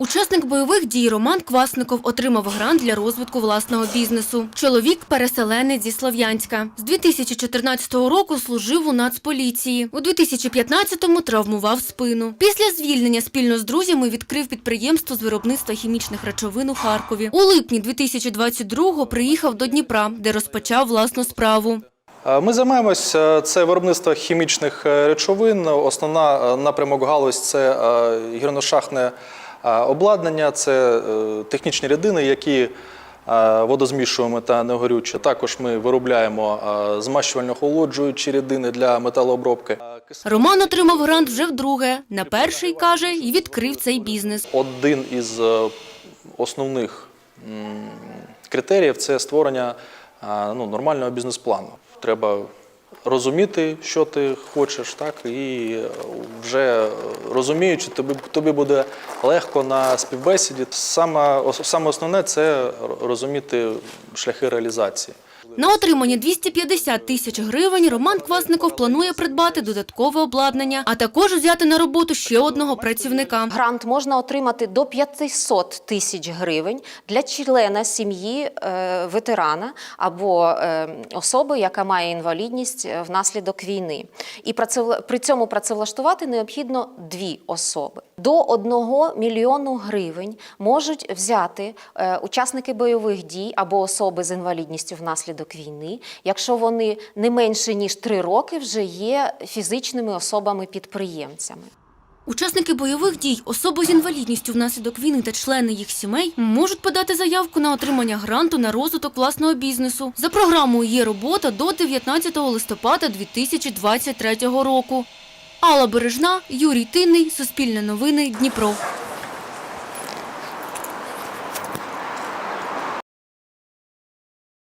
Учасник бойових дій Роман Квасников отримав грант для розвитку власного бізнесу. Чоловік – переселенець зі Слов'янська. З 2014 року служив у Нацполіції. У 2015-му травмував спину. Після звільнення спільно з друзями відкрив підприємство з виробництва хімічних речовин у Харкові. У липні 2022-го приїхав до Дніпра, де розпочав власну справу. Е, Ми займаємося це виробництво хімічних е, речовин. Основна е, напрямок галузь це е, гірношахтне е, обладнання, це е, технічні рідини, які е, водозмішуємо та негорючі. Також ми виробляємо е, змащувально-холоджуючі рідини для металообробки. Роман отримав грант вже вдруге. На перший, каже, і відкрив цей бізнес. Один із основних критеріїв це створення ну, нормального бізнес-плану. Треба розуміти, що ти хочеш, так, і е, вже розуміючи, тобі, тобі буде легко на співбесіді. Саме, саме основне це розуміти шляхи реалізації. На отримання 250 тисяч гривень Роман Квасников планує придбати додаткове обладнання, а також взяти на роботу ще одного працівника. Грант можна отримати до 500 тисяч гривень для члена сім'ї е, ветерана або е, особи, яка має інвалідність е, внаслідок війни. І при цьому працевлаштувати необхідно дві особи. До 1 мільйону гривень можуть взяти е, учасники бойових дій або особи з інвалідністю внаслідок війни, якщо вони не менше ніж 3 роки вже є фізичними особами-підприємцями. Учасники бойових дій, особи з інвалідністю внаслідок війни та члени їх сімей можуть подати заявку на отримання гранту на розвиток власного бізнесу. За програмою є робота до 19 листопада 2023 року. Алла Бережна, Юрій Тинний, Суспільне новини, Дніпро.